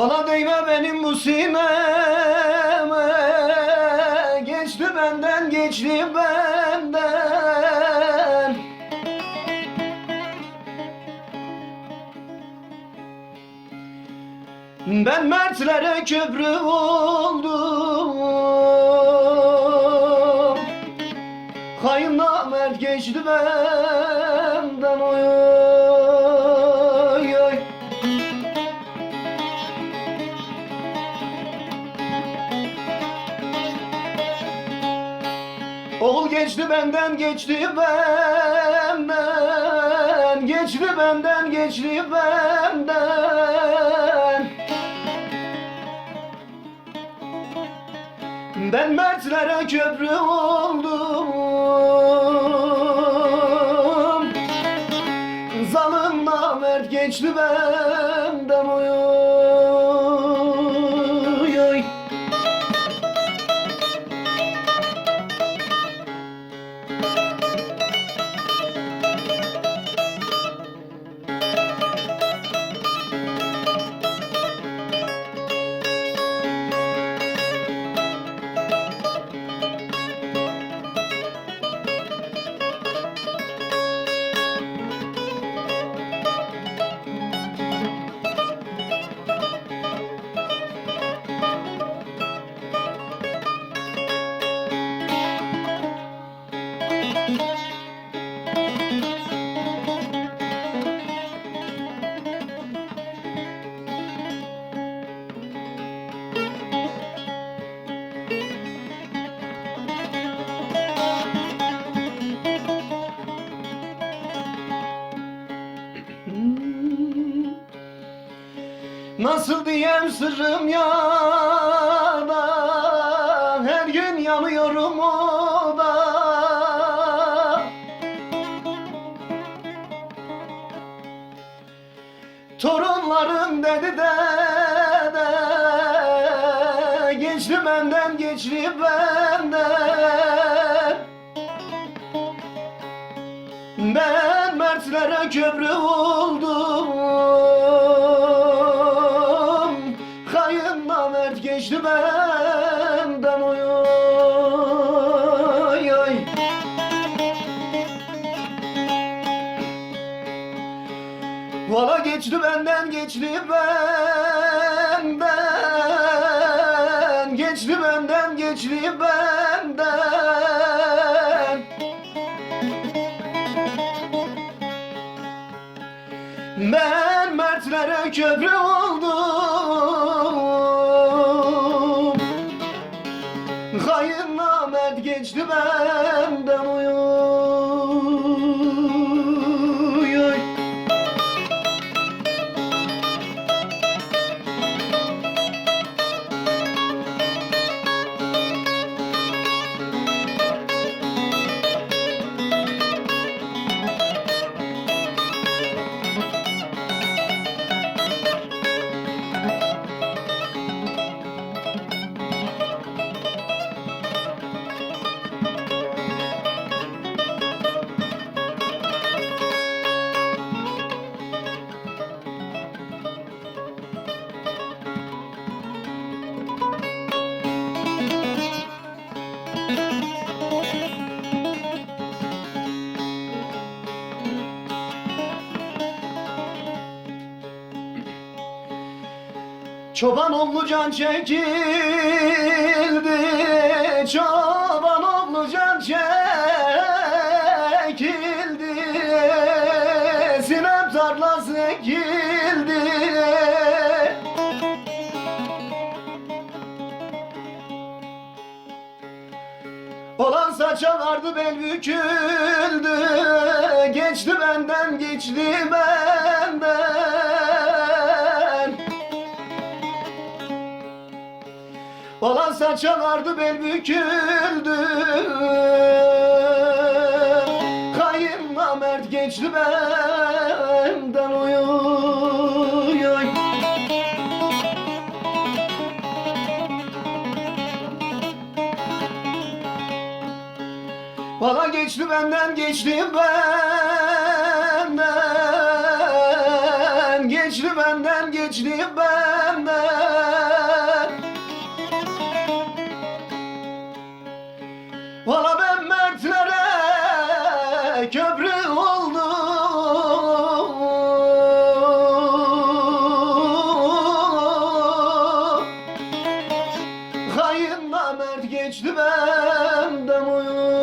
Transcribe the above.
Valla değme benim bu Geçti benden geçti benden. Ben mertlere köprü oldum. Kayınla mert geçti benden geçti benden geçti benden Geçti benden geçti benden. Ben mertlere köprü oldum. Zalim namert geçti benden Nasıl diyem sırrım ya da Her gün yanıyorum o da. Torunlarım dedi de, de. Geçti benden geçti benden. Ben mertlere köprü oldum geçti benden oy oy oy. Valla geçti benden geçti benden. Geçti benden geçti benden. Ben mertlere köprü oldum Kayınla mert geçti benden oy Çoban oğlu can çekildi. Çoban oğlu can çekildi. Sinem tarlası ekildi Olan saça vardı bel büküldü. Geçti benden geçti benden Olan saça vardı bel büküldü. Kayınla geçti benden oy Valla geçti benden geçti benden. Geçti benden geçti benden Valla ben mertlere köprü oldum. Kayınla mert geçti benden uyum.